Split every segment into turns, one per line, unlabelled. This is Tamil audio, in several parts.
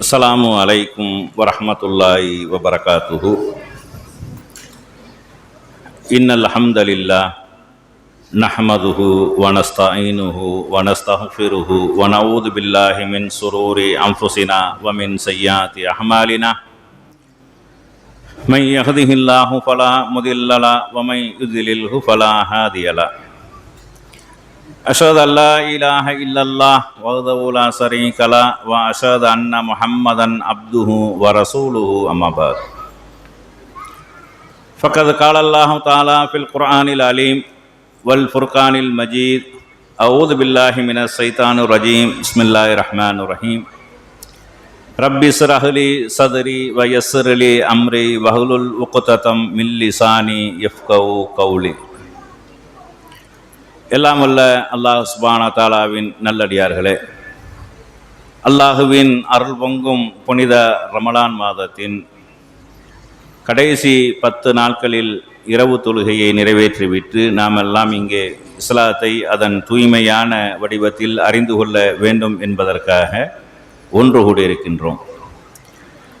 السلام عليكم ورحمة الله وبركاته إن الحمد لله نحمده ونستعينه ونستغفره ونعوذ بالله من سرور أنفسنا ومن سيئات أعمالنا من يهده الله فلا مضل له ومن يضلله فلا هادي له أشهد أن لا إله إلا الله وحده لا شريك له وأشهد أن محمدا عبده ورسوله أما بعد. فقد قال الله تعالى في القرآن العليم والفرقان المجيد أعوذ بالله من الشيطان الرجيم. بسم الله الرحمن الرحيم. رب اشرح لي صدري ويسر لي أمري واحلل عقدة من لساني يفقهوا قولي. எல்லாம் வல்ல அல்லாஹ் சுபானா தாலாவின் நல்லடியார்களே. அல்லாஹுவின் அருள் பொங்கும் புனித ரமலான் மாதத்தின் கடைசி பத்து நாட்களில் இரவு தொழுகையை நிறைவேற்றிவிட்டு நாம் எல்லாம் இங்கே இஸ்லாத்தை அதன் தூய்மையான வடிவத்தில் அறிந்து கொள்ள வேண்டும் என்பதற்காக ஒன்று கூடியிருக்கின்றோம்.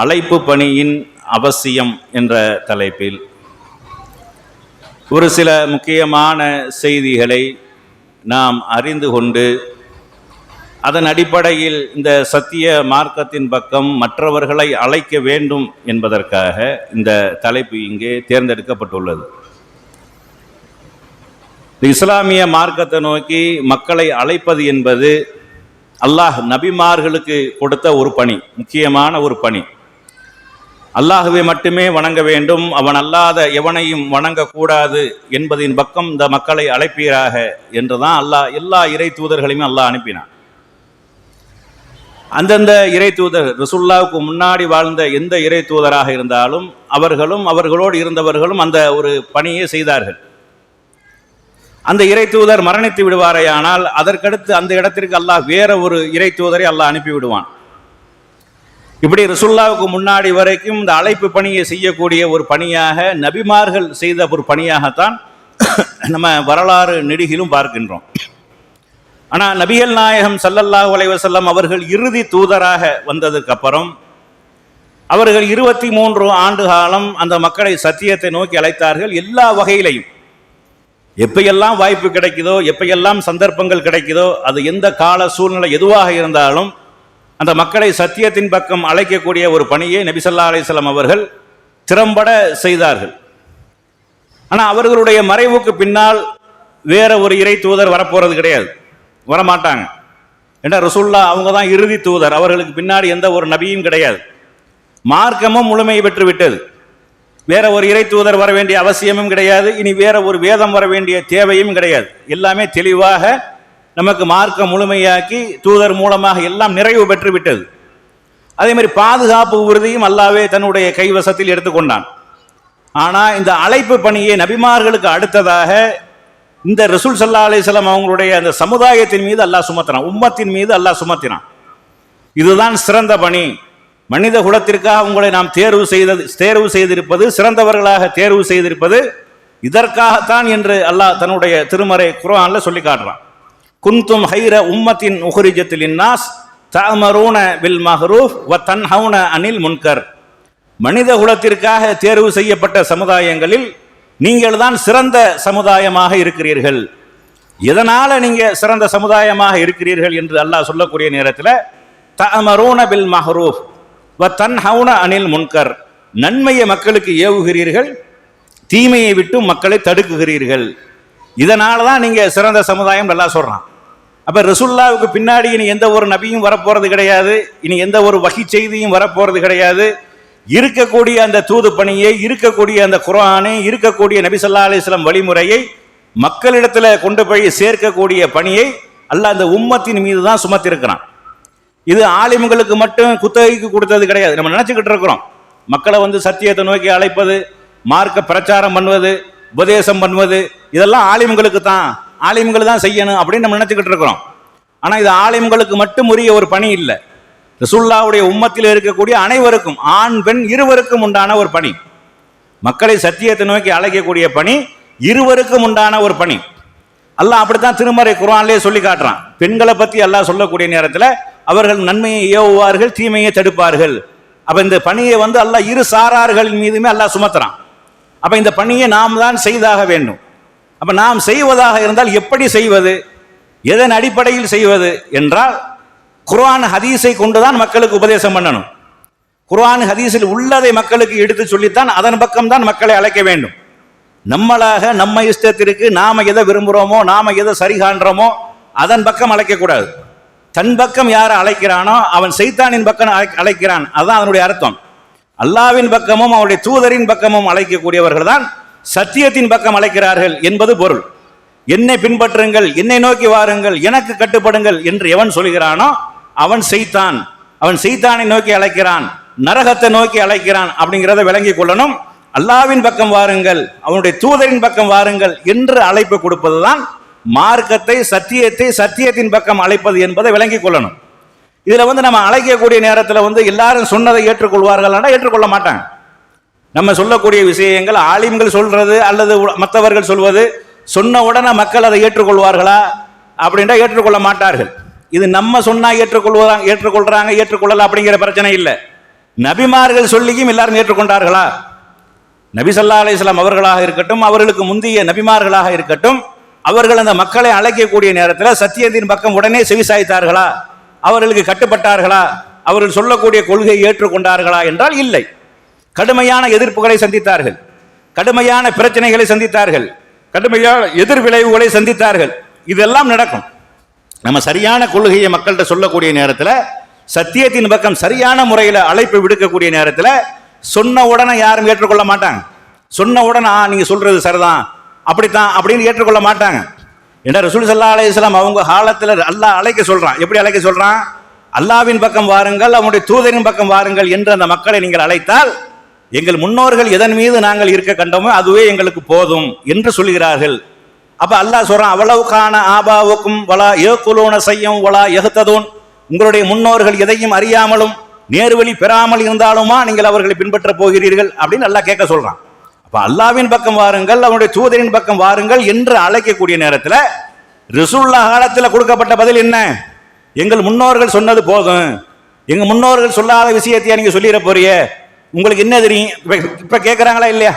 அழைப்பு பணியின் அவசியம் என்ற தலைப்பில் ஒரு சில முக்கியமான செய்திகளை நாம் அறிந்து கொண்டு அதன் அடிப்படையில் இந்த சத்திய மார்க்கத்தின் பக்கம் மற்றவர்களை அழைக்க வேண்டும் என்பதற்காக இந்த தலைப்பு இங்கே தேர்ந்தெடுக்கப்பட்டுள்ளது. இஸ்லாமிய மார்க்கத்தை நோக்கி மக்களை அழைப்பது என்பது அல்லாஹ் நபிமார்களுக்கு கொடுத்த ஒரு பணி முக்கியமான ஒரு பணி. அல்லாஹுவை மட்டுமே வணங்க வேண்டும். அவன் அல்லாத எவனையும் வணங்கக்கூடாது என்பதின் பக்கம் இந்த மக்களை அழைப்பீராக என்றுதான் அல்லாஹ் எல்லா இறை தூதர்களையும் அல்லாஹ் அனுப்பினான். அந்தந்த இறை தூதர் ரசுல்லாவுக்கு முன்னாடி வாழ்ந்த எந்த இறை தூதராக இருந்தாலும் அவர்களும் அவர்களோடு இருந்தவர்களும் அந்த ஒரு பணியை செய்தார்கள். அந்த இறை தூதர் மரணித்து விடுவாரேயானால் அதற்கடுத்து அந்த இடத்திற்கு அல்லாஹ் வேற ஒரு இறை தூதரை அல்லாஹ் அனுப்பி விடுவான். இப்படி ரசுல்லாவுக்கு முன்னாடி வரைக்கும் இந்த அழைப்பு பணியை செய்யக்கூடிய ஒரு பணியாக நபிமார்கள் செய்த ஒரு பணியாகத்தான் நம்ம வரலாறு நெடுகிலும் பார்க்கின்றோம். ஆனால் நபிகள் நாயகம் சல்லல்லாஹு அலைவசல்லம் அவர்கள் இறுதி தூதராக வந்ததுக்கு அப்புறம் அவர்கள் இருபத்தி மூன்று ஆண்டு காலம் அந்த மக்களை சத்தியத்தை நோக்கி அழைத்தார்கள் எல்லா வகையிலையும். எப்பையெல்லாம் வாய்ப்பு கிடைக்குதோ எப்பையெல்லாம் சந்தர்ப்பங்கள் கிடைக்குதோ அது எந்த கால சூழ்நிலை எதுவாக இருந்தாலும் அந்த மக்களை சத்தியத்தின் பக்கம் அழைக்கக்கூடிய ஒரு பணியை நபிசல்லா அலிஸ்லாம் அவர்கள் திறம்பட செய்தார்கள். ஆனால் அவர்களுடைய மறைவுக்கு பின்னால் வேற ஒரு இறை தூதர் வரப்போகிறது கிடையாது. வரமாட்டாங்க. ஏன்னா ரசுல்லா அவங்க தான் இறுதி தூதர். அவர்களுக்கு பின்னாடி எந்த ஒரு நபியும் கிடையாது. மார்க்கமும் முழுமை பெற்று விட்டது. வேற ஒரு இறை தூதர் வர வேண்டிய அவசியமும் கிடையாது. இனி வேற ஒரு வேதம் வர வேண்டிய தேவையும் கிடையாது. எல்லாமே தெளிவாக நமக்கு மார்க்கம் முழுமையாக்கி தூதர் மூலமாக எல்லாம் நிறைவு பெற்று விட்டது அதே மாதிரி பாதுகாப்பு உறுதியும் அல்லாவே தன்னுடைய கைவசத்தில் எடுத்துக்கொண்டான். ஆனால் இந்த அழைப்பு பணியை நபிமார்களுக்கு அடுத்ததாக இந்த ரசூல் சல்லா அலிஸ்லாம் அவங்களுடைய அந்த சமுதாயத்தின் மீது அல்லாஹ் சுமத்தினான். உம்மத்தின் மீது அல்லாஹ் சுமத்தினான். இதுதான் சிறந்த பணி. மனித குலத்திற்காக உங்களை நாம் தேர்வு செய்தது தேர்வு செய்திருப்பது சிறந்தவர்களாக தேர்வு செய்திருப்பது இதற்காகத்தான் என்று அல்லாஹ் தன்னுடைய திருமறை குரானில் சொல்லி காட்டுறான். குந்தும் ஹைர உம்மத்தின் உஹரிஜத்தில் நாஸ் தமரூன வில் மஹரூஃப் வ தன்ஹவுன அனில் முன்கர். மனித குலத்திற்காக தேர்வு செய்யப்பட்ட சமுதாயங்களில் நீங்கள் தான் சிறந்த சமுதாயமாக இருக்கிறீர்கள். எதனால் நீங்கள் சிறந்த சமுதாயமாக இருக்கிறீர்கள் என்று அல்லாஹ் சொல்லக்கூடிய நேரத்தில் தமரூன பில் மஹரூஃப் வ தன்ஹவுன அனில் முன்கர். நன்மையை மக்களுக்கு ஏவுகிறீர்கள் தீமையை விட்டு மக்களை தடுக்குகிறீர்கள். இதனால தான் நீங்கள் சிறந்த சமுதாயம் நல்லா சொல்கிறான் அப்போ ரசுல்லாவுக்கு பின்னாடி இனி எந்த ஒரு நபியும் வரப்போறது கிடையாது. இனி எந்த ஒரு வகை செய்தியும் வரப்போறது கிடையாது. இருக்கக்கூடிய அந்த தூது பணியை இருக்கக்கூடிய அந்த குரானை இருக்கக்கூடிய நபி சொல்லா அலிஸ்லாம் வழிமுறையை மக்களிடத்தில் கொண்டு போய் சேர்க்கக்கூடிய பணியை அல்ல அந்த உம்மத்தின் மீது தான் சுமத்திருக்கிறான். இது ஆலிம்களுக்கு மட்டும் குத்தகைக்கு கொடுத்தது கிடையாது. நம்ம நினச்சிக்கிட்டு இருக்கிறோம். மக்களை வந்து சத்தியத்தை நோக்கி அழைப்பது மார்க்க பிரச்சாரம் பண்ணுவது உபதேசம் பண்ணுவது இதெல்லாம் ஆலிம்களுக்கு தான். ஆலிம்கள் தான் செய்யணும் அப்படின்னு நம்ம நினைச்சுக்கிட்டு இருக்கிறோம். ஆனால் இது ஆலிம்களுக்கு மட்டும் உரிய ஒரு பணி இல்லை. ரசுல்லாவுடைய உம்மத்தில் இருக்கக்கூடிய அனைவருக்கும் ஆண் பெண் இருவருக்கும் உண்டான ஒரு பணி. மக்களை சத்தியத்தை நோக்கி அழைக்கக்கூடிய பணி இருவருக்கும் உண்டான ஒரு பணி. அல்லாஹ் அப்படித்தான் திருமறை குரான்லேயே சொல்லி காட்டுறான். பெண்களை பத்தி அல்லாஹ் சொல்லக்கூடிய நேரத்தில் அவர்கள் நன்மையை ஏவுவார்கள் தீமையை தடுப்பார்கள். அப்ப இந்த பணியை வந்து அல்லாஹ் இரு சாரார்களின் மீதுமே அல்லாஹ் சுமத்துறான். அப்ப இந்த பணியை நாம் தான் செய்தாக வேண்டும். அப்ப நாம் செய்வதாக இருந்தால் எப்படி செய்வது? எதன் அடிப்படையில் செய்வது என்றால் குர்ஆன் ஹதீஸை கொண்டுதான் மக்களுக்கு உபதேசம் பண்ணணும். குர்ஆன் ஹதீஸில் உள்ளதை மக்களுக்கு எடுத்து சொல்லித்தான் அதன் பக்கம் தான் மக்களை அழைக்க வேண்டும். நம்மளாக நம்ம இஷ்டத்திற்கு நாம எதை விரும்புகிறோமோ நாம எதை சரி காண்றோமோ அதன் பக்கம் அழைக்கக்கூடாது தன் பக்கம் யாரை அழைக்கிறானோ அவன் செய்தானின் பக்கம் அழை- அழைக்கிறான். அதுதான் அதனுடைய அர்த்தம். அல்லாவின் பக்கமும் அவருடைய தூதரின் பக்கமும் அழைக்கக்கூடியவர்கள் தான் சத்தியத்தின் பக்கம் அழைக்கிறார்கள் என்பது பொருள். என்னை பின்பற்றுங்கள் என்னை நோக்கி வாருங்கள் எனக்கு கட்டுப்படுங்கள் என்று எவன் சொல்கிறானோ அவன் செய்தான். அவன் செய்தானை நோக்கி அழைக்கிறான் நரகத்தை நோக்கி அழைக்கிறான் அப்படிங்கிறத விளங்கிக் கொள்ளணும். அல்லாவின் பக்கம் வாருங்கள் அவனுடைய தூதரின் பக்கம் வாருங்கள் என்று அழைப்பு கொடுப்பதுதான் மார்க்கத்தை சத்தியத்தை சத்தியத்தின் பக்கம் அழைப்பது என்பதை விளங்கிக் கொள்ளணும். இதுல வந்து நம்ம அழைக்கக்கூடிய நேரத்தில் வந்து எல்லாரும் சொன்னதை ஏற்றுக்கொள்வார்கள் ஏற்றுக்கொள்ள மாட்டாங்க. நம்ம சொல்லக்கூடிய விஷயங்கள் ஆலிம்கள் சொல்றது அல்லது மற்றவர்கள் சொல்வது சொன்ன உடனே மக்கள் அதை ஏற்றுக்கொள்வார்களா? அப்படின்றா ஏற்றுக்கொள்ள மாட்டார்கள். இது நம்ம சொன்னா ஏற்றுக்கொள்வதா ஏற்றுக்கொள்றாங்க ஏற்றுக்கொள்ளல அப்படிங்கிற பிரச்சனை இல்லை. நபிமார்கள் சொல்லியும் எல்லாரும் ஏற்றுக்கொண்டார்களா? நபி ஸல்லல்லாஹு அலைஹி அவர்களாக இருக்கட்டும் அவர்களுக்கு முந்தைய நபிமார்களாக இருக்கட்டும் அவர்கள் அந்த மக்களை அழைக்கக்கூடிய நேரத்தில் சத்தியத்தின் பக்கம் உடனே செவிசாய்த்தார்களா அவர்களுக்கு கட்டுப்பட்டார்களா? அவர்கள் சொல்லக்கூடிய கொள்கையை ஏற்றுக்கொண்டார்களா? என்றால் இல்லை. கடுமையான எதிர்ப்புகளை சந்தித்தார்கள். கடுமையான பிரச்சனைகளை சந்தித்தார்கள். கடுமையான எதிர் விளைவுகளை சந்தித்தார்கள். இதெல்லாம் நடக்கும். நம்ம சரியான கொள்கையை மக்கள்கிட்ட சொல்லக்கூடிய நேரத்தில் சத்தியத்தின் பக்கம் சரியான முறையில் அழைப்பு விடுக்கக்கூடிய நேரத்தில் சொன்ன உடனே யாரும் ஏற்றுக்கொள்ள மாட்டாங்க. சொன்ன உடனே ஆ சொல்கிறது சரிதான். அப்படித்தான் அப்படின்னு ஏற்றுக்கொள்ள மாட்டாங்க. ஏன்னா ரசூல் சல்லா அலைஹிஸ்ஸலாம் அவங்க காலத்தில் அல்லாஹ் அழைக்க சொல்கிறான் எப்படி அழைக்க சொல்கிறான் அல்லாவின் பக்கம் வாருங்கள் அவனுடைய தூதரின் பக்கம் வாருங்கள் என்று அந்த மக்களை நீங்கள் அழைத்தால் எங்கள் முன்னோர்கள் எதன் மீது நாங்கள் இருக்க கண்டோமோ அதுவே எங்களுக்கு போதும் என்று சொல்கிறார்கள் அப்ப அல்லாஹ் சொல்றான் அவ்வளவு காண ஆபாவுக்கும் வலா ஏகுலோன செய்யும் வலா எகுத்ததோன் உங்களுடைய முன்னோர்கள் எதையும் அறியாமலும் நேர்வழி பெறாமல் இருந்தாலுமா நீங்கள் அவர்களை பின்பற்ற போகிறீர்கள் அப்படின்னு அல்லாஹ் கேட்க சொல்றான். அப்ப அல்லாவின் பக்கம் வாருங்கள் அவனுடைய தூதரின் பக்கம் வாருங்கள் என்று அழைக்கக்கூடிய நேரத்தில் ரிசுல்லா காலத்தில் கொடுக்கப்பட்ட பதில் என்ன? எங்கள் முன்னோர்கள் சொன்னது போதும். எங்க முன்னோர்கள் சொல்லாத விஷயத்தையா நீங்க சொல்லிட போறிய. உங்களுக்கு என்ன தெரியும்? இப்ப இப்போ கேட்கறாங்களா இல்லையா?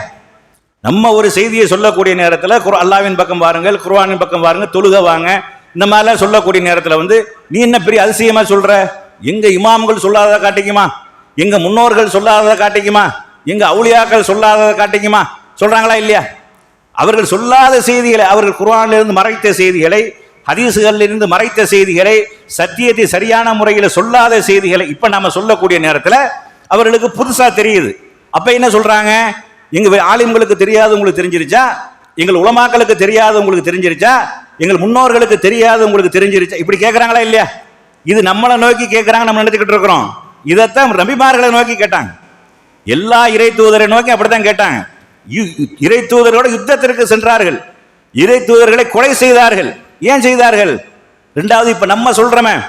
நம்ம ஒரு செய்தியை சொல்லக்கூடிய நேரத்தில் குர் அல்லாவின் பக்கம் வாருங்கள் குர்ஆனின் பக்கம் வாருங்க தொழுக வாங்க. இந்த மாதிரிலாம் சொல்லக்கூடிய நேரத்தில் வந்து நீ என்ன பெரிய அதிசயமா சொல்ற? எங்க இமாம்கள் சொல்லாததை காட்டிக்குமா? எங்க முன்னோர்கள் சொல்லாததை காட்டிக்குமா? எங்க அவுளியாக்கள் சொல்லாததை காட்டிக்குமா? சொல்றாங்களா இல்லையா? அவர்கள் சொல்லாத செய்திகளை அவர்கள் குர்வானிலிருந்து மறைத்த செய்திகளை ஹதீசுகளிலிருந்து மறைத்த செய்திகளை சத்தியத்தை சரியான முறையில் சொல்லாத செய்திகளை இப்ப நம்ம சொல்லக்கூடிய நேரத்தில் அவர்களுக்கு புதுசாக தெரியுது. அப்போ என்ன சொல்கிறாங்க எங்கள் வே- ஆலிம்களுக்கு தெரியாது உங்களுக்கு தெரிஞ்சிருச்சா? எங்கள் உலமாக்களுக்கு தெரியாது உங்களுக்கு தெரிஞ்சிருச்சா? எங்கள் முன்னோர்களுக்கு தெரியாது உங்களுக்கு தெரிஞ்சிருச்சா? இப்படி கேட்குறாங்களா இல்லையா? இது நம்மளை நோக்கி கேட்குறாங்க நம்ம நினைத்துக்கிட்டு இருக்கிறோம். இதைத்தான் ரபிமார்களை நோக்கி கேட்டாங்க. எல்லா இறை தூதரை நோக்கி அப்படித்தான் கேட்டாங்க. இறை தூதரோட யுத்தத்திற்கு சென்றார்கள். இறை தூதர்களை கொலை செய்தார்கள். ஏன் செய்தார்கள்? ரெண்டாவது இப்போ நம்ம சொல்கிறோமே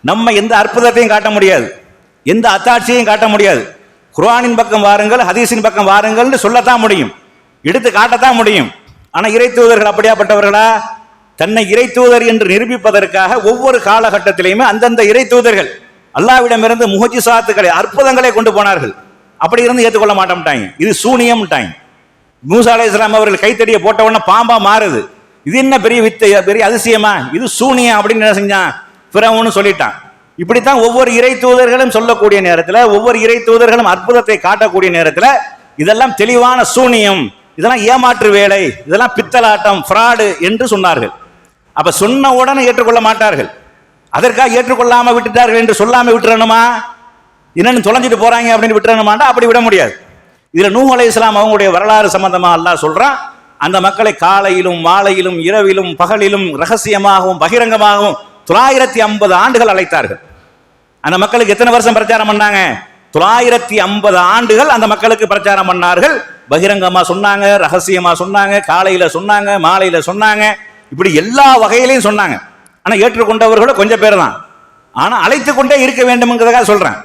நம்ம எந்த அற்புதத்தையும் காட்ட முடியாது. எந்த அத்தாட்சியையும் காட்ட முடியாது. குர்ஆனின் பக்கம் வாருங்கள் ஹதீஸின் பக்கம் வாருங்கள்னு சொல்லத்தான் முடியும். எடுத்து காட்டத்தான் முடியும். ஆனால் இறை தூதர்கள் அப்படியாப்பட்டவர்களா? தன்னை இறை தூதர் என்று நிரூபிப்பதற்காக ஒவ்வொரு காலகட்டத்திலையுமே அந்தந்த இறை தூதர்கள் அல்லாவிடமிருந்து முகஜிசாத்துக்களை அற்புதங்களை கொண்டு போனார்கள். அப்படி இருந்து ஏற்றுக்கொள்ள மாட்டோம்ட்டாங்க. இது சூனியம்ட்டாங்க. மூசா அலை இஸ்லாம் அவர்கள் கைத்தடியை போட்ட உடனே பாம்பா மாறுது. இது என்ன பெரிய வித்தை பெரிய அதிசயமா? இது சூனியம் அப்படின்னு என்ன செஞ்சான்? பிறவுன்னு சொல்லிட்டான். இப்படித்தான் ஒவ்வொரு இறை தூதர்களும் சொல்லக்கூடிய நேரத்தில் ஒவ்வொரு இறை தூதர்களும் அற்புதத்தை காட்டக்கூடிய நேரத்தில் இதெல்லாம் தெளிவான சூனியம் இதெல்லாம் ஏமாற்று வேலை இதெல்லாம் பித்தலாட்டம் ஃப்ராடு என்று சொன்னார்கள். அப்ப சொன்ன உடனே ஏற்றுக்கொள்ள மாட்டார்கள். அதற்காக ஏற்றுக்கொள்ளாம விட்டுட்டார்கள் என்று சொல்லாம விட்டுறணுமா? என்னன்னு தொலைஞ்சிட்டு போறாங்க அப்படின்னு விட்டுறணுமாண்டா? அப்படி விட முடியாது. இதுல நூ அலை இஸ்லாம் அவங்களுடைய வரலாறு சம்பந்தமா அல்லா சொல்றான் அந்த மக்களை காலையிலும் மாலையிலும் இரவிலும் பகலிலும் ரகசியமாகவும் பகிரங்கமாகவும் தொள்ளாயிரத்தி ஐம்பது ஆண்டுகள் அழைத்தார்கள். அந்த மக்களுக்கு எத்தனை வருஷம் பிரச்சாரம் பண்ணாங்க? தொள்ளாயிரத்தி ஐம்பது ஆண்டுகள் அந்த மக்களுக்கு பிரச்சாரம் பண்ணார்கள். பகிரங்கமா சொன்னாங்க ரகசியமா சொன்னாங்க காலையில சொன்னாங்க மாலையில சொன்னாங்க. இப்படி எல்லா வகையிலையும் சொன்னாங்க. ஆனா ஏற்றுக்கொண்டவர்களோட கொஞ்சம் பேர் தான் ஆனா அழைத்து கொண்டே இருக்க வேண்டும்ங்கிறதுக்காக சொல்றேன்.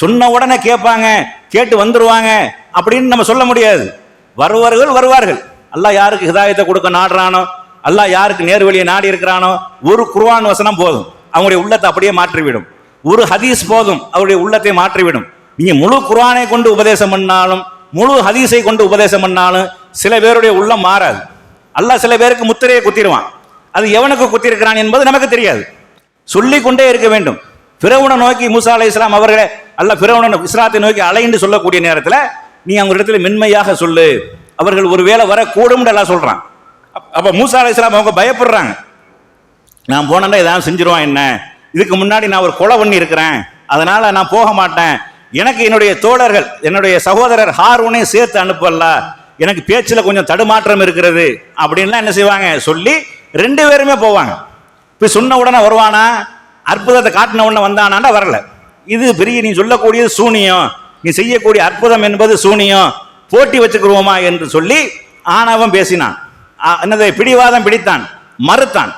சொன்ன உடனே கேட்பாங்க கேட்டு வந்துருவாங்க அப்படின்னு நம்ம சொல்ல முடியாது. வருவார்கள் வருவார்கள். அல்லாஹ் யாருக்கு ஹிதாயத்தை கொடுக்க நாடுறானோ? அல்லாஹ் யாருக்கு நேர் வழியை நாடி இருக்கிறானோ ஒரு குர்வான் வசனம் போதும். அவங்களுடைய உள்ளத்தை அப்படியே மாற்றிவிடும். ஒரு ஹதீஸ் போதும் அவருடைய உள்ளத்தை மாற்றிவிடும். நீங்க முழு குர்ஆனை கொண்டு உபதேசம் பண்ணாலும் முழு ஹதீஸை கொண்டு உபதேசம் பண்ணாலும் சில பேருடைய உள்ளம் மாறாது. அல்லாஹ் சில பேருக்கு முத்திரையை குத்திடுவான். அது எவனுக்கு குத்திருக்கிறான் என்பது நமக்கு தெரியாது. சொல்லி கொண்டே இருக்க வேண்டும். பிறவுனை நோக்கி மூசா அலை இஸ்லாம் அவர்களே அல்ல பிறவுன இஸ்லாத்தை நோக்கி அலைந்து சொல்லக்கூடிய நேரத்தில் நீ அவங்க இடத்துல மென்மையாக சொல்லு. அவர்கள் ஒருவேளை வரக்கூடும் எல்லாம் சொல்றான். அப்போ மூசா அலி இஸ்லாம் அவங்க பயப்படுறாங்க. நான் போனேன்னா ஏதாவது செஞ்சிருவான் என்ன? இதுக்கு முன்னாடி நான் ஒரு கொலை பண்ணி இருக்கிறேன். அதனால நான் போக மாட்டேன். எனக்கு என்னுடைய தோழர்கள் என்னுடைய சகோதரர் ஹாரூனையும் சேர்த்து அனுப்பல. எனக்கு பேச்சில் கொஞ்சம் தடுமாற்றம் இருக்கிறது. அப்படின்லாம் என்ன செய்வாங்க? சொல்லி ரெண்டு பேருமே போவாங்க. இப்போ சொன்ன உடனே வருவானா? அற்புதத்தை காட்டின உடனே வந்தானாண்டா வரல. இது பெரிய நீ சொல்லக்கூடியது சூனியம். நீ செய்யக்கூடிய அற்புதம் என்பது சூனியம். போட்டி வச்சுக்கிருவோமா என்று சொல்லி ஆணவம் பேசினான். என்னது பிடிவாதம் பிடித்தான் மறுத்தான்.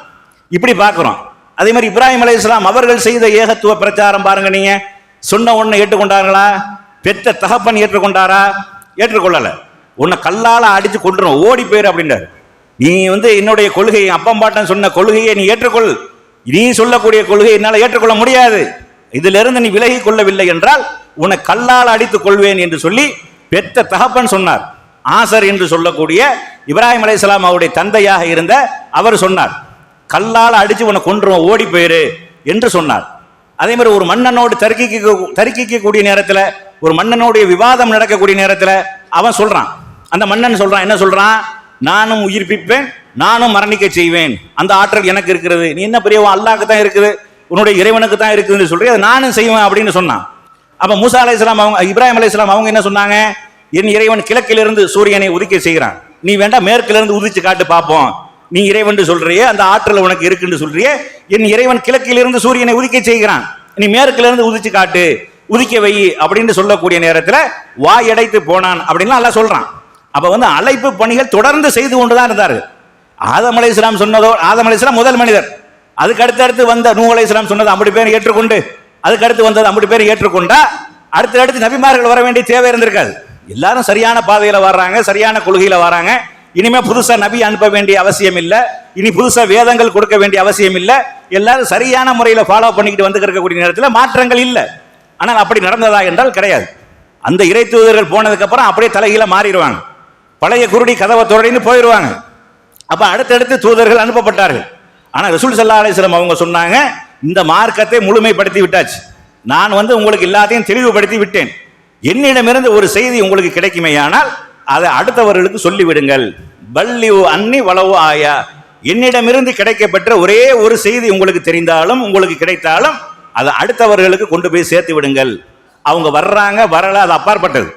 இப்படி பார்க்குறோம். அதே மாதிரி இப்ராஹிம் இஸ்லாம் அவர்கள் செய்த ஏகத்துவ பிரச்சாரம் பாருங்க நீங்க. சொன்ன ஒண்ணு ஏற்றுக்கொண்டார்களா? பெத்த தகப்பன் ஏற்றுக்கொண்டாரா? ஏற்றுக்கொள்ளல. உன்னை கல்லால அடிச்சு கொண்டுரும் ஓடி போயிரு அப்படின்றார். நீ வந்து என்னுடைய கொள்கை அப்பம் பாட்டன் சொன்ன கொள்கையை நீ ஏற்றுக்கொள். நீ சொல்லக்கூடிய கொள்கையை என்னால் ஏற்றுக்கொள்ள முடியாது. இதிலிருந்து நீ விலகி கொள்ளவில்லை என்றால் உன்னை கல்லால் அடித்துக் கொள்வேன் என்று சொல்லி பெத்த தகப்பன் சொன்னார். ஆசர் என்று சொல்லக்கூடிய இப்ராஹிம் அலையாம் அவருடைய தந்தையாக இருந்த அவர் சொன்னார் கல்லால் அடிச்சு உன்னை கொன்றுவோம் ஓடி போயிரு என்று சொன்னார். அதே மாதிரி ஒரு மன்னனோடு தருக்கிக்க தருக்கிக்கக்கூடிய நேரத்தில் ஒரு மன்னனுடைய விவாதம் நடக்கக்கூடிய நேரத்தில் அவன் சொல்கிறான் அந்த மன்னன் சொல்கிறான் என்ன சொல்கிறான் நானும் உயிர்ப்பிப்பேன் நானும் மரணிக்க செய்வேன். அந்த ஆற்றல் எனக்கு இருக்கிறது. நீ என்ன பெரியவன்? அல்லாஹ்க்கு தான் இருக்குது. உன்னுடைய இறைவனுக்கு தான் இருக்குதுன்னு சொல்லி அதை நானும் செய்வேன் அப்படின்னு சொன்னான். அப்போ மூசா அலைஹிஸ்ஸலாம் அவங்க இப்ராஹிம் அலைஹிஸ்ஸலாம் அவங்க என்ன சொன்னாங்க? என் இறைவன் கிழக்கிலிருந்து சூரியனை உதிக்க செய்கிறான். நீ வேண்டாம் மேற்கிலிருந்து உதிச்சு காட்டு பார்ப்போம் நீ இறைவன் சொல்றியே அந்த ஆற்றல் உனக்கு இருக்குன்னு சொல்றியே என் இறைவன் கிழக்கிலிருந்து சூரியனை உதிக்க செய்கிறான். நீ மேற்கிலிருந்து உதிச்சு காட்டு உதிக்க வை அப்படின்னு சொல்லக்கூடிய நேரத்தில் வாய் அடைத்து போனான் அப்படின்லாம் எல்லாம் சொல்றான். அப்போ வந்து அழைப்பு பணிகள் தொடர்ந்து செய்து கொண்டுதான் இருந்தார். ஆதம் அலைஹிஸ்ஸலாம் சொன்னதோ ஆதம் அலைஹிஸ்ஸலாம் முதல் மனிதர். அதுக்கு அடுத்தடுத்து வந்த நூ அலைஹிஸ்ஸலாம் சொன்னது அப்படி பேர் ஏற்றுக்கொண்டு அதுக்கு அடுத்து வந்தது அப்படி பேர் ஏற்றுக்கொண்டா அடுத்தடுத்து அடுத்து நபிமார்கள் வர வேண்டிய தேவை இருந்திருக்காது. எல்லாரும் சரியான பாதையில வர்றாங்க சரியான கொள்கையில வராங்க. இனிமே புதுசா நபி அனுப்ப வேண்டிய அவசியம் இல்ல. இனி புதுசா வேதங்கள் கொடுக்க வேண்டிய அவசியம் இல்ல. எல்லாரும் சரியான முறையில ஃபாலோ பண்ணிக்கிட்டு வந்து இருக்கக்கூடிய நேரத்தில் மாற்றங்கள் இல்ல. ஆனால் அப்படி நடந்ததா என்றால் கிடையாது. அந்த இறை தூதர்கள் போனதுக்கு அப்புறம் அப்படியே தலைகீழ மாறிடுவாங்க. பழைய குருடி கதவை துறடின்னு போயிடுவாங்க. அப்ப அடுத்தடுத்து தூதர்கள் அனுப்பப்பட்டார்கள். ஆனா ரசூல் சல்லா அலிஸ்லம் அவங்க சொன்னாங்க இந்த மார்க்கத்தை முழுமைப்படுத்தி விட்டாச்சு. நான் வந்து உங்களுக்கு எல்லாத்தையும் தெளிவுபடுத்தி விட்டேன். என்னிடமிருந்து ஒரு செய்தி உங்களுக்கு கிடைக்குமேயானால் அதை அடுத்தவர்களுக்கு சொல்லிவிடுங்கள். பல்லி அன்னி வளவு ஆயா. என்னிடமிருந்து கிடைக்கப்பெற்ற ஒரே ஒரு செய்தி உங்களுக்கு தெரிந்தாலும் உங்களுக்கு கிடைத்தாலும் அதை அடுத்தவர்களுக்கு கொண்டு போய் சேர்த்து விடுங்கள். அவங்க வர்றாங்க வரல அது அப்பாற்பட்டது.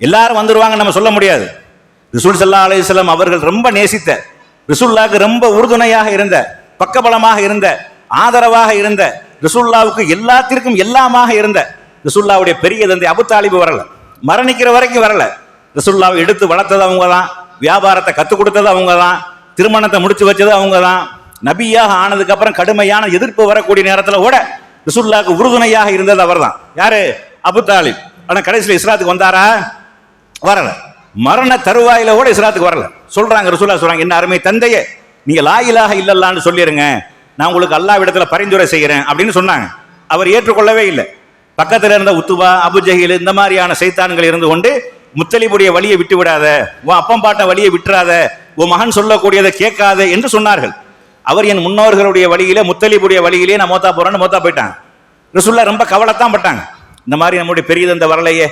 எல்லாரும் வந்துடுவாங்க நம்ம சொல்ல முடியாது. ரிசுல் சல்லா அலிஸ்லாம் அவர்கள் ரொம்ப நேசித்த ரிசுல்லாவுக்கு ரொம்ப உறுதுணையாக இருந்த பக்கபலமாக இருந்த ஆதரவாக இருந்த ரிசுல்லாவுக்கு எல்லாத்திற்கும் எல்லாமாக இருந்த ரசுல்லாவுடைய பெரிய தந்தை அபுத்தாலிபு வரல. மரணிக்கிற வரைக்கும் வரல. ரிசுல்லாவை எடுத்து வளர்த்தது அவங்க தான் வியாபாரத்தை கற்றுக் கொடுத்தது அவங்க தான் திருமணத்தை முடிச்சு வச்சது அவங்க தான் நபியாக ஆனதுக்கப்புறம் கடுமையான எதிர்ப்பு வரக்கூடிய நேரத்தில் கூட ரசுல்லாவுக்கு உறுதுணையாக இருந்தது அவர்தான். யாரு? அபுத்தாலிப் ஆனால் கடைசியில் இஸ்லாத்துக்கு வந்தாரா? வரல. மரண தருவாயில கூட இஸ்லாத்துக்கு வரல. சொல்றாங்க ரசூலா சொல்றாங்க என்ன அருமை தந்தையே நீங்க லாயிலாக இல்லல்லான்னு சொல்லிடுங்க நான் உங்களுக்கு அல்லா இடத்துல பரிந்துரை செய்கிறேன் அப்படின்னு சொன்னாங்க. அவர் ஏற்றுக்கொள்ளவே இல்லை. பக்கத்தில் இருந்த உத்துவா அபுஜஹில் இந்த மாதிரியான சைத்தான்கள் இருந்து கொண்டு முத்தலிபுடைய வழியை விட்டு விடாத உன் அப்பம் பாட்ட வழியை விட்டுறாத உன் மகன் சொல்லக்கூடியதை கேட்காத என்று சொன்னார்கள். அவர் என் முன்னோர்களுடைய வழியிலே முத்தலிபுடைய வழியிலே நான் மோத்தா போறேன்னு மோத்தா போயிட்டாங்க ரசுல்லா ரொம்ப கவலைத்தான் பட்டாங்க. இந்த மாதிரி நம்முடைய பெரிய தந்த வரலையே.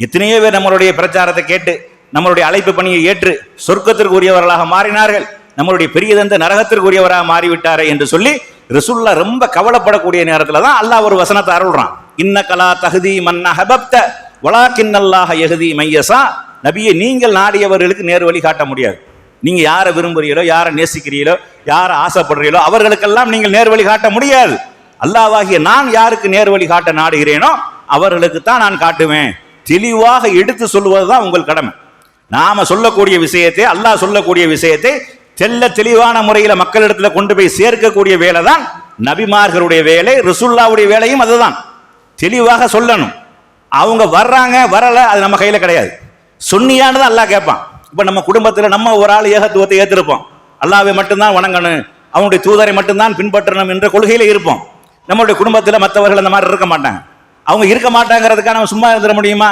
எத்தனையோ பேர் நம்மளுடைய பிரச்சாரத்தை கேட்டு நம்மளுடைய அழைப்பு பணியை ஏற்று சொர்க்கத்திற்குரியவர்களாக மாறினார்கள். நம்மளுடைய பெரிய தந்த நரகத்திற்குரியவராக மாறிவிட்டாரே என்று சொல்லி ரசுல்லா ரொம்ப கவலைப்படக்கூடிய நேரத்தில் தான் அல்லாஹ் ஒரு வசனத்தை அருள்றான். இன்னகலா தகுதி மன்ன ஹபப்த வலாக்கின்னல்லாஹ எகுதி மையசா நபியை நீங்கள் நாடியவர்களுக்கு நேர் வழி காட்ட முடியாது. நீங்கள் யாரை விரும்புகிறீங்களோ யாரை நேசிக்கிறீங்களோ யாரை ஆசைப்படுறீங்களோ அவர்களுக்கெல்லாம் நீங்கள் நேர் வழி காட்ட முடியாது. அல்லாவாகிய நான் யாருக்கு நேர் வழி காட்ட நாடுகிறேனோ அவர்களுக்கு தான் நான் காட்டுவேன். தெளிவாக எடுத்து சொல்லுவதுதான் உங்கள் கடமை. நாம சொல்லக்கூடிய விஷயத்தை அல்லாஹ் சொல்லக்கூடிய விஷயத்தை தெல்ல தெளிவான முறையில் மக்களிடத்தில் கொண்டு போய் சேர்க்கக்கூடிய வேலை தான் நபிமார்களுடைய வேலை ரசுல்லாவுடைய வேலையும் அதுதான். தெளிவாக சொல்லணும். அவங்க வர்றாங்க வரல அது நம்ம கையில் கிடையாது. சொன்னியானது அல்லா அல்லாஹ் கேட்பான். இப்போ நம்ம குடும்பத்தில் நம்ம ஒரு ஆள் ஏகத்துவத்தை ஏற்றிருப்போம் அல்லாவை மட்டும்தான் வணங்கணும் அவனுடைய தூதரை மட்டும்தான் பின்பற்றணும் என்ற கொள்கையில் இருப்போம். நம்மளுடைய குடும்பத்தில் மற்றவர்கள் அந்த மாதிரி இருக்க மாட்டாங்க. அவங்க இருக்க மாட்டாங்கிறதுக்காக நம்ம சும்மா இருந்துட முடியுமா?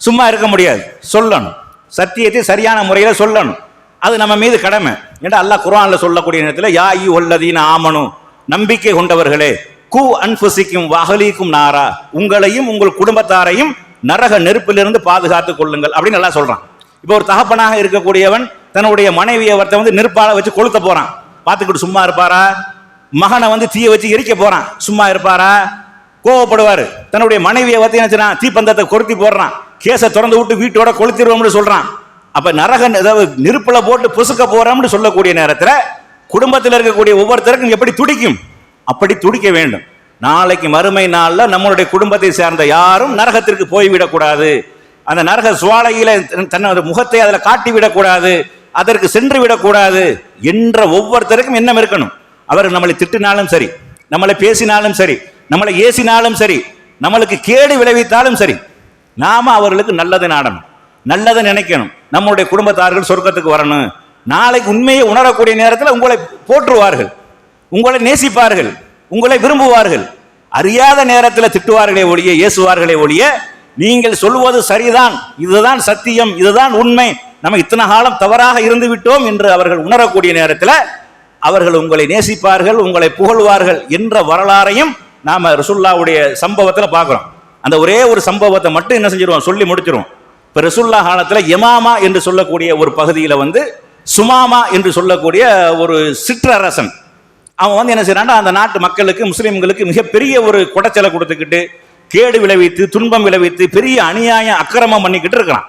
சும்மா இருக்க முடியாது. சொல்லணும். சத்தியத்தை சரியான முறையில் சொல்லணும். அது நம்ம மீது கடமை. ஏன்னா அல்லாஹ் குரானில் சொல்லக்கூடிய நேரத்தில் யா ஈ ஒல்லதீன ஆமனும் நம்பிக்கை கொண்டவர்களே கு அன்புசிக்கும் வகலிக்கும் நாரா. உங்களையும் உங்கள் குடும்பத்தாரையும் நரக நெருப்பிலிருந்து பாதுகாத்துக் கொள்ளுங்கள் அப்படின்னு நல்லா சொல்றான். இப்போ ஒரு தகப்பனாக இருக்கக்கூடியவன் தன்னுடைய மனைவியை ஒருத்த வந்து நெருப்பால வச்சு கொளுத்த போறான். பார்த்துக்கிட்டு சும்மா இருப்பாரா? மகனை வந்து தீயை வச்சு எரிக்க போறான். சும்மா இருப்பாரா? கோவப்படுவாரு. தன்னுடைய மனைவியை வந்து என்ன தீப்பந்தத்தை கொளுத்தி போடுறான். கேஸை திறந்து விட்டு வீட்டோட கொளுத்திடுவோம்னு சொல்றான். அப்ப நரக அதாவது நெருப்புல போட்டு புசுக்க போறோம்னு சொல்லக்கூடிய நேரத்தில் குடும்பத்தில் இருக்கக்கூடிய ஒவ்வொருத்தருக்கும் எப்படி துடிக்கும்? அப்படி துடிக்க வேண்டும். நாளைக்கு மறுமை நாளில் நம்மளுடைய குடும்பத்தை சேர்ந்த யாரும் நரகத்திற்கு போய்விடக்கூடாது. அந்த நரக சுவாலையில தன்னோட முகத்தை அதில் காட்டி விடக்கூடாது அதற்கு சென்று விடக்கூடாது என்ற ஒவ்வொருத்தருக்கும் எண்ணம் இருக்கணும். அவர் நம்மளை திட்டினாலும் சரி நம்மளை பேசினாலும் சரி நம்மளை ஏசினாலும் சரி நம்மளுக்கு கேடு விளைவித்தாலும் சரி நாம அவர்களுக்கு நல்லதை நாடணும். நல்லதை நினைக்கணும். நம்மளுடைய குடும்பத்தார்கள் சொர்க்கத்துக்கு வரணும். நாளைக்கு உண்மையை உணரக்கூடிய நேரத்தில் உங்களை போற்றுவார்கள். உங்களை நேசிப்பார்கள் உங்களை விரும்புவார்கள். அறியாத நேரத்தில் திட்டுவார்களே ஒழிய இயேசுவார்களே ஒழிய நீங்கள் சொல்வது சரிதான் இதுதான் சத்தியம் இதுதான் உண்மை. நம்ம இத்தனை காலம் தவறாக இருந்து விட்டோம் என்று அவர்கள் உணரக்கூடிய நேரத்தில் அவர்கள் உங்களை நேசிப்பார்கள் உங்களை புகழ்வார்கள் என்ற வரலாறையும் நாம ரசுல்லாவுடைய சம்பவத்தில் பார்க்குறோம். அந்த ஒரே ஒரு சம்பவத்தை மட்டும் என்ன செஞ்சிருவோம்? சொல்லி முடிச்சிருவோம். இப்போ ரசுல்லா காலத்தில் யமாமா என்று சொல்லக்கூடிய ஒரு பகுதியில் வந்து சுமாமா என்று சொல்லக்கூடிய ஒரு சிற்றரசன் அவன் வந்து என்ன செய்யறான்னா அந்த நாட்டு மக்களுக்கு முஸ்லீம்களுக்கு மிகப்பெரிய ஒரு குடைச்சலை கொடுத்துக்கிட்டு கேடு விளைவித்து துன்பம் விளைவித்து பெரிய அநியாயம் அக்கிரமம் பண்ணிக்கிட்டு இருக்கிறான்.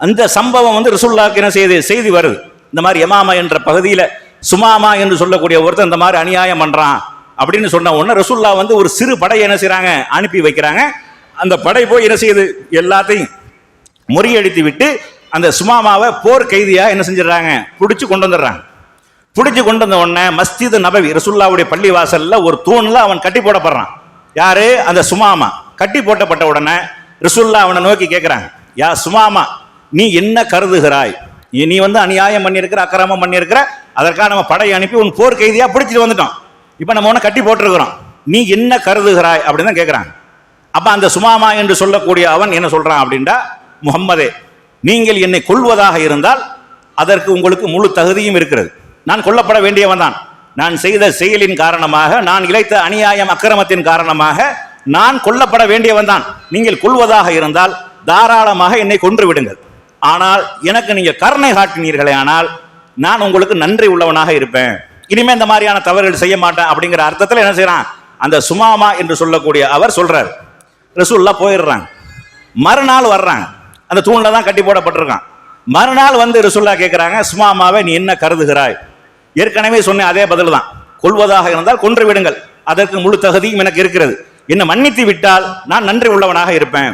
அந்த சம்பவம் வந்து ரிசுல்லாக்கு என்ன செய்து செய்தி வருது. இந்த மாதிரி யமாமா என்ற பகுதியில் சுமாமா என்று சொல்லக்கூடிய ஒருத்தன் இந்த மாதிரி அநியாயம் பண்ணுறான் அப்படின்னு சொன்ன உடனே ரசுல்லா வந்து ஒரு சிறு படையை என்ன செய்கிறாங்க அனுப்பி வைக்கிறாங்க. அந்த படை போய் என்ன செய்யுது எல்லாத்தையும் முறியடித்து விட்டு அந்த சுமாமாவை போர் கைதியாக என்ன செஞ்சிடறாங்க பிடிச்சி கொண்டு வந்துடுறாங்க. பிடிச்சி கொண்டு வந்த உடனே மஸ்ஜித் நபவி ரசுல்லாவுடைய பள்ளி வாசல்ல ஒரு தூணில் அவன் கட்டி போடப்படுறான். யாரு? அந்த சுமாமா. கட்டி போட்டப்பட்ட உடனே ரசுல்லா அவனை நோக்கி கேட்குறாங்க யா சுமாமா நீ என்ன கருதுகிறாய்? நீ- வந்து அநியாயம் பண்ணியிருக்கிற அக்கிரமம் பண்ணியிருக்கிற அதற்காக நம்ம படை அனுப்பி உன் போர் கைதியாக பிடிச்சிட்டு வந்துட்டோம். இப்போ நம்ம உன்னை கட்டி போட்டிருக்கிறோம். நீ என்ன கருதுகிறாய்? அப்படின்னு தான் கேட்குறாங்க அப்போ அந்த சுமாமா என்று சொல்லக்கூடிய அவன் என்ன சொல்கிறான் அப்படின்டா முகம்மதே நீங்கள் என்னை கொல்வதாக இருந்தால் அதற்கு உங்களுக்கு முழு தகுதியும் இருக்கிறது. நான் கொல்லப்பட வேண்டியவன் தான். நான் செய்த செயலின் காரணமாக நான் இழைத்த அநியாயம் அக்கிரமத்தின் காரணமாக நான் கொல்லப்பட வேண்டியவன் தான். நீங்கள் கொள்வதாக இருந்தால் தாராளமாக என்னை கொன்று விடுங்கள். ஆனால் எனக்கு நீங்கள் கருணை காட்டினீர்களே ஆனால் நான் உங்களுக்கு நன்றி உள்ளவனாக இருப்பேன். இனிமே இந்த மாதிரியான தவறுகள் செய்ய மாட்டேன் அப்படிங்கிற அர்த்தத்தில் என்ன செய்கிறான் அந்த சுமாமா என்று சொல்லக்கூடிய அவர் சொல்றார். ரசூல்லா போயிடுறாங்க. மறுநாள் வர்றாங்க. அந்த தூணில் தான் கட்டி போடப்பட்டிருக்கான். மறுநாள் வந்து ரசுல்லா கேட்குறாங்க சுமாமாவை நீ என்ன கருதுகிறாய்? ஏற்கனவே சொன்ன அதே பதில் தான் கொள்வதாக இருந்தால் கொன்று விடுங்கள். அதற்கு முழு தகுதியும் எனக்கு இருக்கிறது. என்னை மன்னித்து விட்டால் நான் நன்றி உள்ளவனாக இருப்பேன்.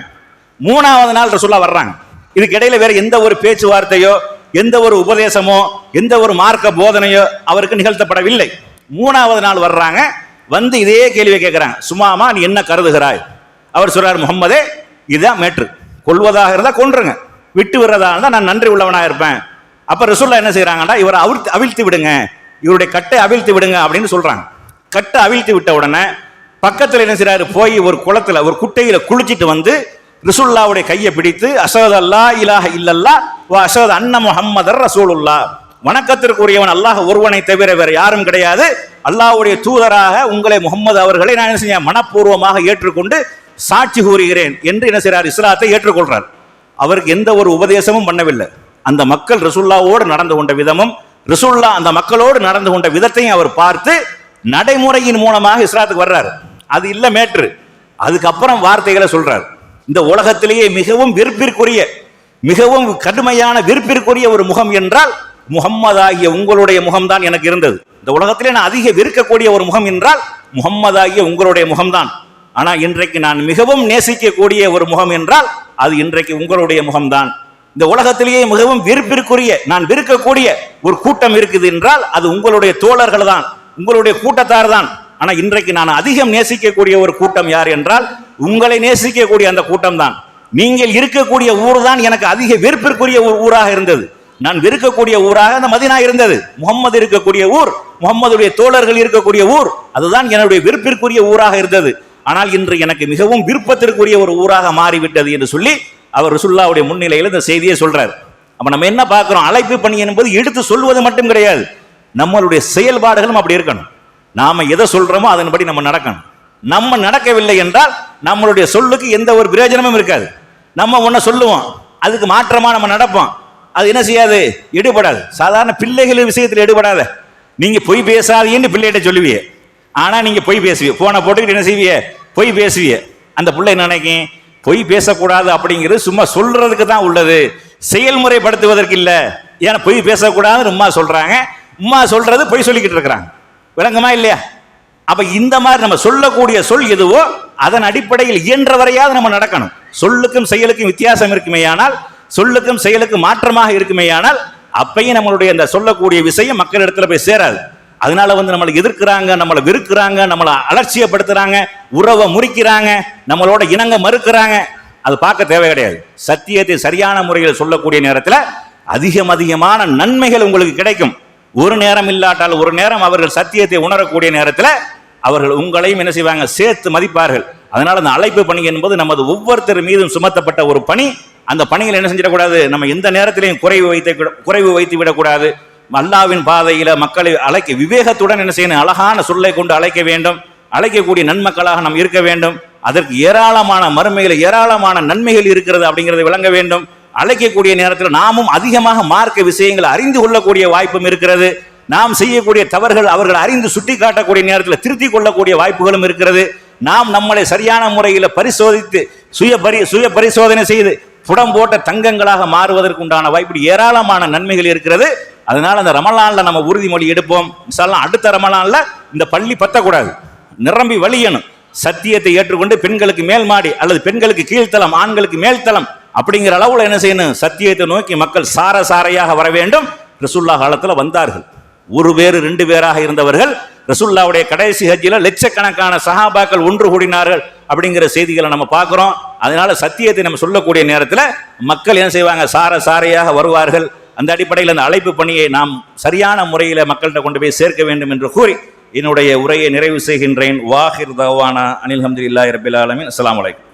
மூணாவது நாள் ரசூல்லா வர்றாங்க. இதுக்கு இடையில வேற எந்த ஒரு பேச்சுவார்த்தையோ எந்த ஒரு உபதேசமோ எந்த ஒரு மார்க்க போதனையோ அவருக்கு நிகழ்த்தப்படவில்லை. மூணாவது நாள் வர்றாங்க. வந்து இதே கேள்வியை கேட்குறாங்க சுமாமா நீ என்ன கருதுகிறாய்? அவர் சொல்றார் முகம்மதே இதுதான் மேட்ரு. கொள்வதாக இருந்தால் கொன்றுங்க. விட்டு விடுறதா இருந்தால் நான் நன்றி உள்ளவனாக இருப்பேன். அப்போ ரசூல்லா என்ன செய்கிறாங்கடா இவரை அவிழ்த்து அவிழ்த்து விடுங்க. இவருடைய கட்டை அவிழ்த்து விடுங்க அப்படின்னு சொல்றாங்க. கட்டை அவிழ்த்து விட்ட உடனே பக்கத்தில் என்ன செய்யறாரு போய் ஒரு குளத்துல ஒரு குட்டையில குளிச்சிட்டு வந்து ரிசுல்லாவுடைய கையை பிடித்து அசோத் அல்லா இலாஹ இல்லல்லா வா அசத் அன்ன முஹம்மதர் ரசூலுல்லா வணக்கத்திற்குரியவன் அல்லாஹ் ஒருவனை தவிர வேற யாரும் கிடையாது. அல்லாஹ்வுடைய தூதராக உங்களை முகம்மது அவர்களை நான் என்ன செய்ய மனப்பூர்வமாக ஏற்றுக்கொண்டு சாட்சி கூறுகிறேன் என்று என்ன செய்கிறார் இஸ்லாத்தை ஏற்றுக்கொள்றார். அவருக்கு எந்த ஒரு உபதேசமும் பண்ணவில்லை. அந்த மக்கள் ரசுல்லாவோடு நடந்து கொண்ட விதமும் ரசுல்லா அந்த மக்களோடு நடந்து கொண்ட விதத்தையும் அவர் பார்த்து நடைமுறையின் மூலமாக இஸ்லாத்துக்கு வர்றாரு. அது இல்லை மேட்ரு. அதுக்கப்புறம் வார்த்தைகளை சொல்றார். இந்த உலகத்திலேயே மிகவும் வெறுப்பிற்குரிய மிகவும் கடுமையான வெறுப்பிற்குரிய ஒரு முகம் என்றால் முகம்மதாகிய உங்களுடைய முகம்தான் எனக்கு இருந்தது. இந்த உலகத்திலே நான் அதிக வெறுக்கக்கூடிய ஒரு முகம் என்றால் முகம்மதாகிய உங்களுடைய முகம்தான். ஆனால் இன்றைக்கு நான் மிகவும் நேசிக்கக்கூடிய ஒரு முகம் என்றால் அது இன்றைக்கு உங்களுடைய முகம்தான். இந்த உலகத்திலேயே மிகவும் வெறுப்பிற்குரிய நான் வெறுக்கக்கூடிய ஒரு கூட்டம் இருக்குது என்றால் அது உங்களுடைய தோழர்கள் தான் உங்களுடைய கூட்டத்தார் தான். ஆனால் இன்றைக்கு நான் அதிகம் நேசிக்கக்கூடிய ஒரு கூட்டம் யார் என்றால் உங்களை நேசிக்கக்கூடிய அந்த கூட்டம் தான். நீங்கள் இருக்கக்கூடிய ஊர் தான் எனக்கு அதிக வெறுப்பிற்குரிய ஒரு ஊராக இருந்தது. நான் வெறுக்கக்கூடிய ஊராக அந்த மதினா இருந்தது. முகம்மது இருக்கக்கூடிய ஊர் முகம்மதுடைய தோழர்கள் இருக்கக்கூடிய ஊர் அதுதான் என்னுடைய வெறுப்பிற்குரிய ஊராக இருந்தது. ஆனால் இன்று எனக்கு மிகவும் விருப்பத்திற்குரிய ஒரு ஊராக மாறிவிட்டது என்று சொல்லி அவர் ரசுல்லாவுடைய முன்னிலையில் இந்த செய்தியை சொல்றார். அப்போ நம்ம என்ன பார்க்குறோம்? அழைப்பு பணி என்பது எடுத்து சொல்வது மட்டும் கிடையாது. நம்மளுடைய செயல்பாடுகளும் அப்படி இருக்கணும். நாம எதை சொல்றோமோ அதன்படி நம்ம நடக்கணும். நம்ம நடக்கவில்லை என்றால் நம்மளுடைய சொல்லுக்கு எந்த ஒரு பிரயோஜனமும் இருக்காது. நம்ம ஒன்றை சொல்லுவோம். அதுக்கு மாற்றமாக நம்ம நடப்போம். அது என்ன செய்யாது? எடுபடாது. சாதாரண பிள்ளைகள் விஷயத்தில் எடுபடாத. நீங்கள் பொய் பேசாதீன்னு பிள்ளைகிட்ட சொல்லுவீங்க ஆனால் நீங்கள் பொய் பேசுவீங்க போனை போட்டுக்கிட்டு என்ன செய்வீங்க பொய் பேசுவீங்க அந்த பிள்ளை என்ன நினைக்கும்? பொய் பேசக்கூடாது அப்படிங்கிறது சும்மா சொல்றதுக்கு தான் உள்ளது. செயல்முறைப்படுத்துவதற்கு இல்லை. ஏன்னா பொய் பேசக்கூடாதுன்னு உம்மா சொல்றாங்க. உம்மா சொல்றது பொய் சொல்லிக்கிட்டு இருக்கிறாங்க. விளங்குமா இல்லையா? அப்ப இந்த மாதிரி நம்ம சொல்லக்கூடிய சொல் எதுவோ அதன் அடிப்படையில் இயன்ற வரையாவது நம்ம நடக்கணும். சொல்லுக்கும் செயலுக்கும் வித்தியாசம் இருக்குமேயானால் சொல்லுக்கும் செயலுக்கும் மாற்றமாக இருக்குமேயானால் அப்பையும் நம்மளுடைய அந்த சொல்லக்கூடிய விஷயம் மக்கள் இடத்துல போய் சேராது. அதனால வந்து நம்மளை எதிர்க்கிறாங்க நம்மளை வெறுக்கிறாங்க நம்மளை அலட்சியப்படுத்துறாங்க உறவை முறிக்கிறாங்க நம்மளோட இனங்க மறுக்கிறாங்க. அது பார்க்க தேவை கிடையாது. சத்தியத்தை சரியான முறையில் சொல்லக்கூடிய நேரத்தில் அதிகம் அதிகமான நன்மைகள் உங்களுக்கு கிடைக்கும். ஒரு நேரம் இல்லாட்டால் ஒரு நேரம் அவர்கள் சத்தியத்தை உணரக்கூடிய நேரத்தில் அவர்கள் உங்களையும் என்ன செய்வாங்க? சேர்த்து மதிப்பார்கள். அதனால் அந்த அழைப்பு பணி என்பது நமது ஒவ்வொருத்தர் மீதும் சுமத்தப்பட்ட ஒரு பணி. அந்த பணியில் என்ன செஞ்சிடக்கூடாது? நம்ம எந்த நேரத்திலையும் குறைவு வைத்து குறைவு வைத்து விடக்கூடாது. அல்லாவின் பாதையில் மக்களை அழைக்க விவேகத்துடன் என்ன செய்யணும்? அழகான சொல்லை கொண்டு அழைக்க வேண்டும். அழைக்கக்கூடிய நன்மக்களாக நாம் இருக்க வேண்டும். அதற்கு ஏராளமான மறுமையில் ஏராளமான நன்மைகள் இருக்கிறது அப்படிங்கிறத விளங்க வேண்டும். அழைக்கக்கூடிய நேரத்தில் நாமும் அதிகமாக மார்க்க விஷயங்களை அறிந்து கொள்ளக்கூடிய வாய்ப்பும் இருக்கிறது. நாம் செய்யக்கூடிய தவறுகள் அவர்கள் அறிந்து சுட்டி காட்டக்கூடிய நேரத்தில் திருத்திக் கொள்ளக்கூடிய வாய்ப்புகளும் இருக்கிறது. நாம் நம்மளை சரியான முறையில் பரிசோதித்து சுய பரி சுய பரிசோதனை செய்து புடம் போட்ட தங்கங்களாக மாறுவதற்கு உண்டான வாய்ப்பு ஏராளமான நன்மைகள் இருக்கிறது. அதனால அந்த ரமலான்ல நம்ம உறுதிமொழி எடுப்போம். இன்ஷால்லாம் அடுத்த ரமலான்ல இந்த பள்ளி பத்தக்கூடாது. நிரம்பி வழியணும். சத்தியத்தை ஏற்றுக்கொண்டு பெண்களுக்கு மேல் மாடி அல்லது பெண்களுக்கு கீழ்த்தலம் ஆண்களுக்கு மேல்தலம் அப்படிங்கிற அளவுல என்ன செய்யணும்? சத்தியத்தை நோக்கி மக்கள் சார சாரையாக வர வேண்டும். ரசுல்லா காலத்தில் வந்தார்கள். ஒரு பேர் ரெண்டு பேராக இருந்தவர்கள் ரசுல்லாவுடைய கடைசி ஹஜ்ஜில் லட்சக்கணக்கான சஹாபாக்கள் ஒன்று கூடினார்கள் அப்படிங்கிற செய்திகளை நம்ம பார்க்குறோம். அதனால சத்தியத்தை நம்ம சொல்லக்கூடிய நேரத்தில் மக்கள் என்ன செய்வாங்க? சார சாரையாக வருவார்கள். அந்த அடிப்படையில் அந்த அழைப்பு பணியை நாம் சரியான முறையில் மக்கள்கிட்ட கொண்டு போய் சேர்க்க வேண்டும் என்று கூறி என்னுடைய உரையை நிறைவு செய்கின்றேன். வாஹிர் தவானா. அனில் ஹம்துல்லாஹி இரபில் ஆலமின். அஸ்ஸலாமு வலைக்கம்